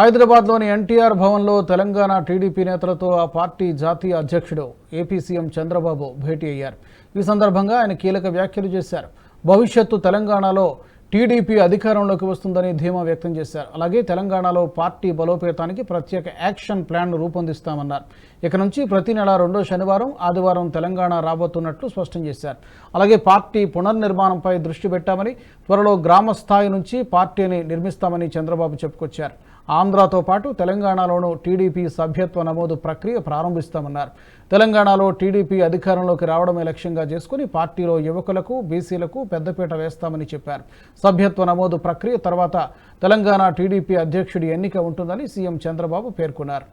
హైదరాబాద్లోని ఎన్టీఆర్ భవన్లో తెలంగాణ టీడీపీ నేతలతో ఆ పార్టీ జాతీయ అధ్యక్షుడు ఏపీ సీఎం చంద్రబాబు భేటీ అయ్యారు. ఈ సందర్భంగా ఆయన కీలక వ్యాఖ్యలు చేశారు. భవిష్యత్తు తెలంగాణలో టీడీపీ అధికారంలోకి వస్తుందని ధీమా వ్యక్తం చేశారు. అలాగే తెలంగాణలో పార్టీ బలోపేతానికి ప్రత్యేక యాక్షన్ ప్లాన్ను రూపొందిస్తామన్నారు. ఇక నుంచి ప్రతి నెల రెండో శనివారం ఆదివారం తెలంగాణ రాబోతున్నట్లు స్పష్టం చేశారు. అలాగే పార్టీ పునర్నిర్మాణంపై దృష్టి పెట్టామని త్వరలో గ్రామ స్థాయి నుంచి పార్టీని నిర్మిస్తామని చంద్రబాబు చెప్పుకొచ్చారు. ఆంధ్రాతో పాటు తెలంగాణలోనూ టీడీపీ సభ్యత్వ నమోదు ప్రక్రియ ప్రారంభిస్తామన్నారు. తెలంగాణలో టీడీపీ అధికారంలోకి రావడమే లక్ష్యంగా చేసుకుని పార్టీలో యువకులకు బీసీలకు పెద్దపీట వేస్తామని చెప్పారు. సభ్యత్వ నమోదు ప్రక్రియ తర్వాత తెలంగాణ టీడీపీ అధ్యక్షుడి ఎన్నిక ఉంటుందని సీఎం చంద్రబాబు పేర్కొన్నారు.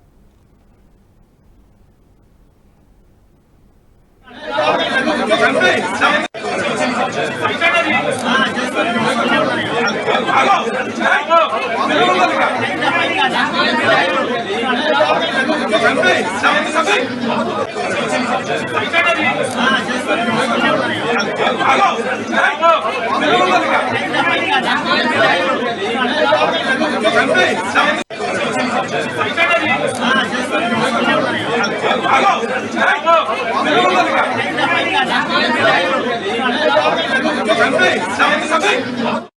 Something, something, something.